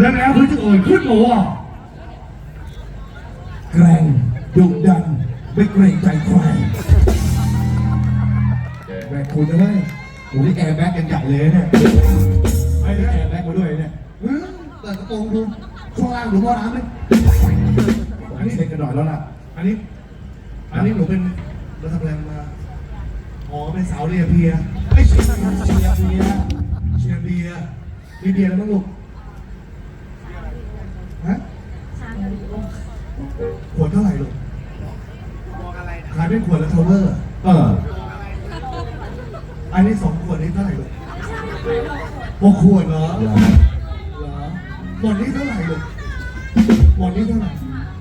แล้วแล้เพื่อจะเอ่ยขึ้นมาว่าแกร่งดุดันไม่เกรงใจใครแม่คุณนะเฮ้ยโอ้นี่แอร์แบ็กกันใหญ่เลยเนี่ยไอ้แอร์แบ็กมาด้วยเนี่ยเปิดกระโปรงดูช่วงล่างดูว่าน้ำไหมอันนี้เช็คกันหน่อยแล้วล่ะ อันนี้ อันนี้หนูเป็นเราทำอะไรมาอ๋อเป็นสาวเรียเบียร์ไม่ใช่เชียร์เบียร์เชียร์เบียร์มีเบียร์อะไรบ้งลูก ฮะ ชาบู ขวดเท่าไหร่ลูกขายเป็นขวดละเท่าเวอร์เออ อันนี้สองขวดนี้เท่าไหร่ลูกหกขวดเหรอเหรอหมดนี้เท่าไหร่ลูกหมดนี้เท่าไหร่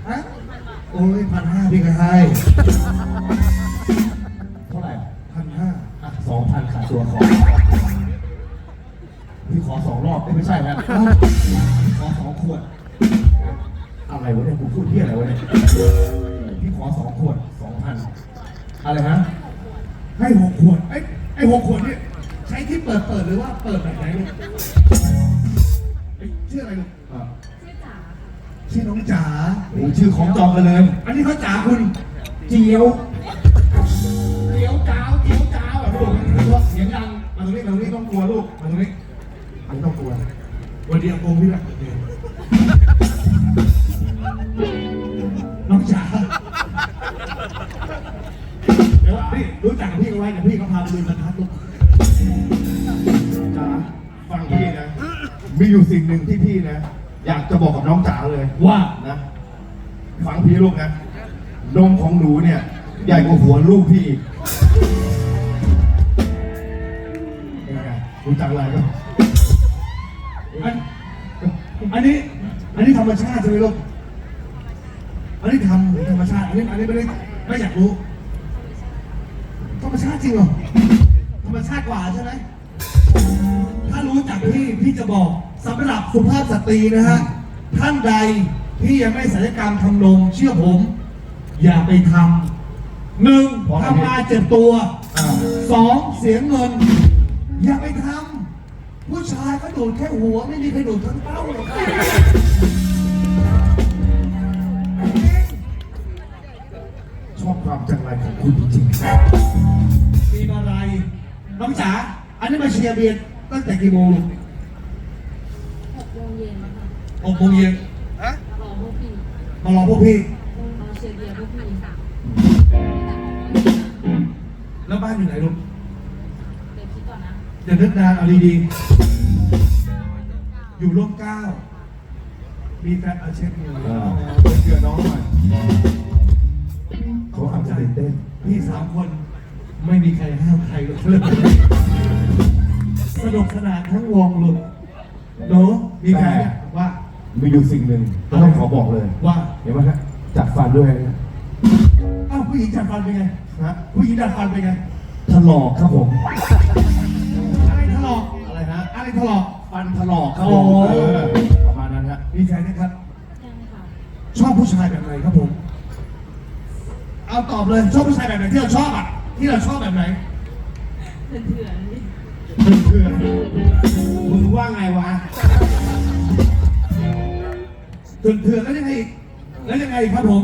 ฮะโอ้ยพันห้าพี่ก็ให้เท่าไหร่พันห้าอะสองพันขาดตัวขอพี่ขอสองรอบเอ้ยไม่ใช่นะพี่ขอสองขวด อะไรวะเนี่ยกูพูดเที่ยอะไรวะเนี่ยพี่ขอสองขวดสองพันอะไรฮะให้หกขวดไอ้ไอ้หกขวดนี่ใช้ที่เปิดเปิดหรือว่าเปิดแบบไหนลูกไอ้ชื่ออะไรลูกอะชื่อจ๋าค่ะชื่อน้องจ๋าโอ้ชื่อของจองกันเลย อันนี้เขาจ๋าคุณเจียวเจียวจ้าวเจียวจ้าวอะลูกเสียงดังมาตรงนี้มาตรงนี้ต้องกลัวลูกมาตรงนี้ไม่ต้องกลัววันเดียวโกงพี่ละ พี่รู้จักกับพี่เอาไว้เดี๋ยวพี่เขาพาไปดูบรรทัดลูกจ๋าฟังพี่นะ มีอยู่สิ่งหนึ่งที่พี่นะ อยากจะบอกกับน้องจ๋าเลยว่านะฟังพี่ลูกนะนมของหนูเนี่ย ใหญ่กว่าหัวลูกพี่อีกเป็นไงรู้จักอะไรก็อันอันนี้ อันนี้ธรรมชาติใช่ไหมลูกอันนี้ทำธรรมชาติอันนี้อันนี้ไม่ได้ไม่อยากรู้ธรร มชาติจริงเหรอ ธรรมชาติกว่าใช่ไหม ถ้ารู้จักพี่พี่จะบอกสำหรับสุภาพสตรีนะฮะ ท่านใดที่ยังไม่ศัลยกรรมทำนมเชื่อผม อย่าไปทำหนึ่งทำมาเจ็บตัวอ่าสองเสียเงิน อย่าไปทำผู้ชายเขาดูดแค่หัวไม่มีใครดูดทั้งเต้าหรอก ครับชอบความจังไรของคุณจริงมีอะไรน้องจ๋า อันนี้มาเชียร์เบียร์ตั้งแต่กี่โมงลูกหกโมงเย็นแล้วค่ะหกโมงเย็นรอพวกพี่มารอพวกพี่รอเชียร์เบียร์พวกพี่ค่ะแล้วบ้านอยู่ไหนลูกเดี๋ยวคิดก่อนนะอย่านึกนานเอาดีๆอยู่ร่วมเกล้ามีแฟนเอาเช็คมือๆอ่าเป็นเกือน้องหน่อย เขาอาจจะตื่นเต้นพี่สามคนไม่มีใครห้ามใครเลยสนุกสนานทั้งวงลูกหนูมีใครเนี่ยว่ามีอยู่สิ่งหนึ่งต้องขอบอกเลยว่าเดี๋ยวมาฮะจัดฟันด้วยนะเอ้าผู้หญิงจัดฟันเป็นไงฮะผู้หญิงจัดฟันเป็นไงถลอกครับผม อะไรถลอกอะไรฮะอะไรถลอกฟันถลอกครับผมโอ้เออประมาณนั้นฮะมีใครนะครับ ยังค่ะ ชอบผู้ชายแบบไหนครับผม เอาตอบเลยชอบผู้ชายแบบไหนที่เราชอบอะที่เราชอบแบบไหนเถื่อนเพื่อนมึงว่าไงวะเถื่อนเถื่อนแล้วยังไงอีกแล้วยังไงอีกครับผม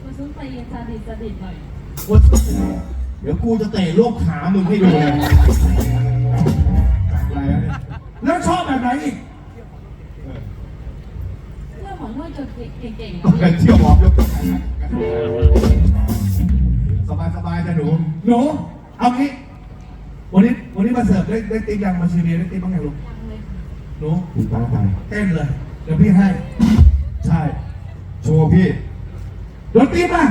คุณซุ้มตีนซาดิสซาดิสหน่อยเดี๋ยวกูจะเตะลูกขามึงให้ดูเลยอะไรแล้วชอบแบบไหนอีกเรื่องของนวดจนเก่งๆเที่ยวบอบยก สบายสบายๆจ้ะหนู หนูเอางี้ วันนี้วันนี้มาเสิร์ฟได้ได้ติ๊กยังมาเชียร์เบียร์ได้ติ๊กบ้างยังลูกยังเลยค่ะหนูถูกต้องไปเต้นเลย เดี๋ยวพี่ให้ ใช่ โชว์พี่โดนตีมา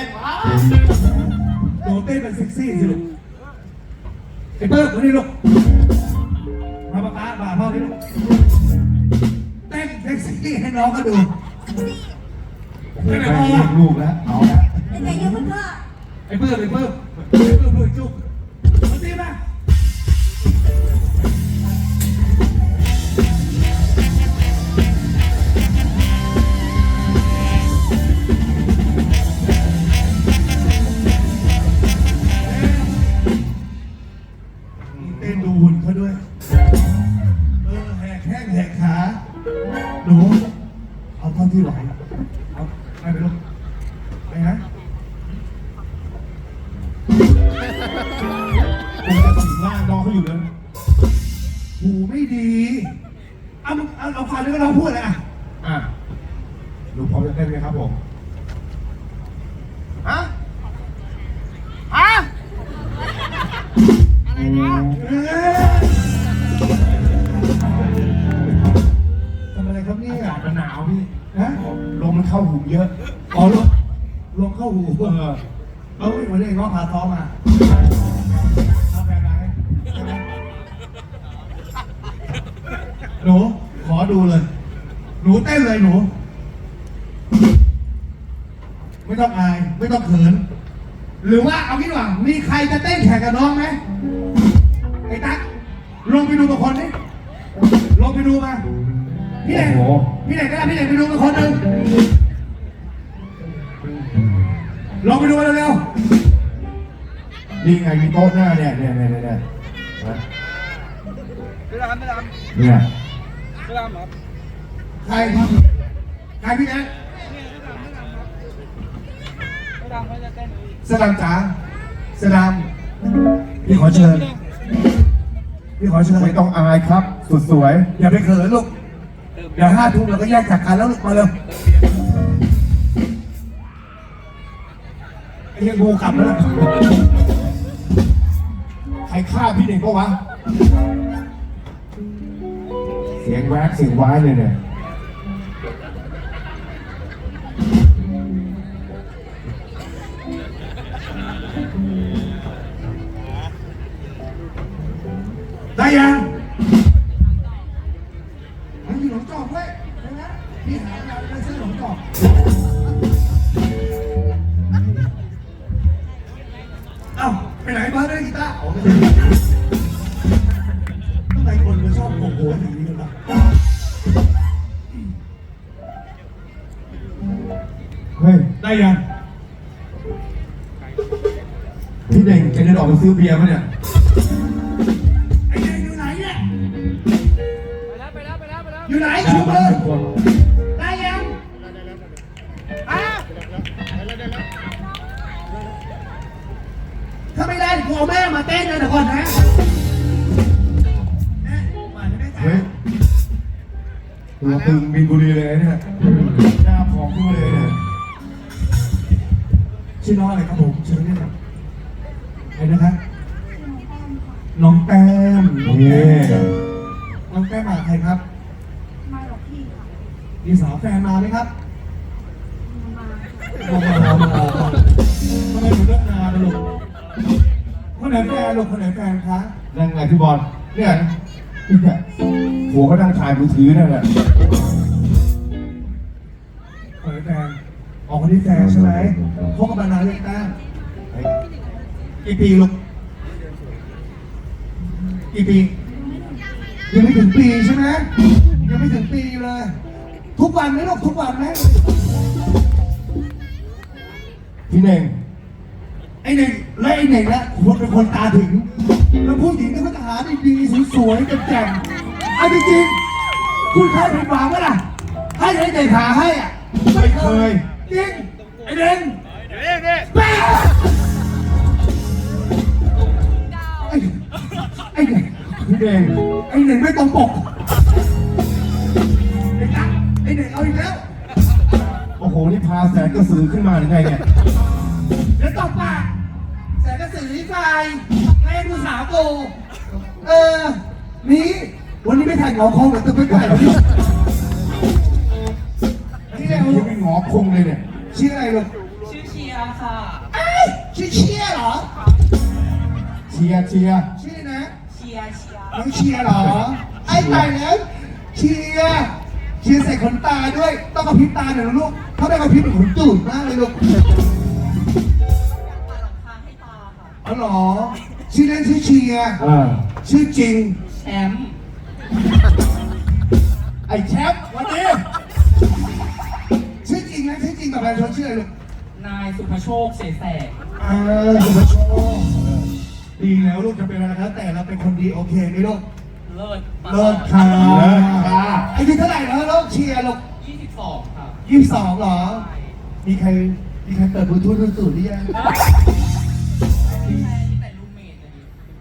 ต้นวะหนูเต้นเป็นเซ็กซี่สิลูกไอ้เปิ้ลมานี่ลูกมาปะป๊าบ่าพ่อนี่ลูกเต้นเซ็กซี่ให้น้องก็ดูโอ้โหแม่งเรียกลูกแล้วเอาละ เป็นไงยังเพื่อนไอ้เปิ้ลไอ้เปิ้ลไอ้เปิ้ลเปิ้ลจุก หนูเอาเท่าที่ไหว พาท้องมาเอาแฟนมาให้ใช่ไหมหนูขอดูเลย หนูเต้นเลยหนู ไม่ต้องอาย ไม่ต้องเขิน หรือว่าเอางี้ดีกว่ามีใครจะเต้นแข่งกับน้องไหมไอ้ตั๊กลงไปดูกับคนนี้ลงไปดูมา พี่เด็กโอ้โหพี่เด็กก็ได้พี่เด็กไปดูกับคนหนึ่งลงไปดูกันเร็ว นี่ไงมีโต๊ะหน้าเนี่ยเนี่ยเนี่ยเนี่ยเนี่ยนะไม่ดำไม่ดำเนี่ยไม่ดำครับๆใครใครพี่เด็กไม่ดำเขาจะเต้นเสดำจ๋าเสอดำพี่ขอเชิญ พี่ขอเชิญไม่ต้องอายครับ สุดสวย อย่าไปเขินลูกเดี๋ยวห้าทุ่มเราก็แยกจากกันแล้วลูกมาเร็วไอ้เหี้ยังงูกลับแล้วนะ ใครฆ่าพี่เด็กปะวะ เสียงแวกเสียงว้ายเลยเนี่ย ได้ยังมันอยู่หนองจอกเว้ยได้ไหมพี่หาเราไปซื้อหนองจอก ทำไมคนมันชอบโกโก้อย่างนี้กันล่ะเฮ้ย ได้ยัง พี่เด็กจะเดินออกไปซื้อเบียร์ปะเนี่ย ไอ้เด็กอยู่ไหนเนี่ย ไปแล้วไปแล้วไปแล้วไปแล้วอยู่ไหนชูมือ กูเอาแม่มาเต้นเลยเดี๋ยวก่อนนะแม่มาให้แม่จ๋าเฮ้ยตัวตึงบินบุรีเลยเนี่ยหน้าผอมขึ้นมาเลยเนี่ยชื่อน้องอะไรครับผมเชิญนี่หน่อยใครนะครับน้องแต้มนี่น้องแต้มมาใครครับ มาหรอกพี่ค่ะมีสาวแฟนมาไหมครับมามามามามาทำไมถึงเลิกงานนะลูก คนไหนแฟนลูกคนไหนแฟนคะ นั่งไงพี่บอลเนี่ยเนี่ยหัวก็นั่งถ่ายมือถือนั่นแหละคนไหนแฟนออกคนที่แฟนใช่ไหมพบกันมานานเลยแต้มเฮ้ยกี่ปีลูกกี่ปี ยังไม่ถึงปีใช่ไหมยังไม่ถึงปีเลย ทุกวันไหมลูกทุกวันไหมพี่เน่งไอ้เน่ง และไอ้เน่งและคนเป็นคนตาถึง แล้วผู้หญิงเนี่ยก็จะหาดีๆสวยๆแจ่มๆเอาจริงๆคุณเคยผิดหวังไหมล่ะ ให้ไอ้เน่งหาให้อะไม่เคยจริงไอ้เน่งเดี๋ยวนี่แม่ไอ้ไอ้เน่งพี่เน่งไอ้เน่งไม่ตรงปกไอ้ตั๊กไอ้เน่งเอาอีกแล้วโอ้โหนี่พาแสงกระสือขึ้นมาหรือไงเนี่ยเดี๋ยวตบปากแสง กระสือไฟให้ดูสาวกูเออ นี่ วันนี้ไม่ถ่ายหงอคงหรือตึกไม่ไหววันนี้นี่ยัเอางไม่งอคงเลยเนี่ยชื่ออะไรลูกชื่อเชียร์ค่ะเอ้ยชื่อเชียร์เหรอ เชียร์เชียร์ชื่อนะ เชียร์เชียร์น้องเชียร์เหรอ ไอ้ตายแล้วเชียร์เชียร์ใส่ขนตาด้วย ต้องกระพริบตาหน่อยนะลูก ถ้าไม่กระพริบเป็นขนตูดมากเลยลูก เอาเหรอชื่อเล่นชื่อเชียร์ชื่อจริง แชมไอแชมป์วันนี้ชื่อจริงนะชื่อจริงแบบประชนชื่ออะไรลูกนายสุภโชคเสแสกเสุภโชคดีแล้วลูกจะเป็นอะไรก็แล้วแต่เราเป็นคนดีโอเคไหมลูกเลิศเลิศค่ะค่ะอายุเท่าไหร่แล้วลูกเชียร์ลูกยี่สิบสองครับ ยี่สิบสองเหรอ มีใครมีใครเปิดบลูทูธรุ่สูตรหรือยัง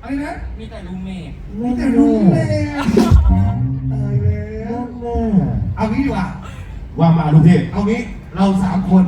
ไรนะมีแต่ดูเมทมีแต่ดูเมทตายแล้วเอางี้ดีกว่าว่ามาลูกเทพเอางี้เราสามคน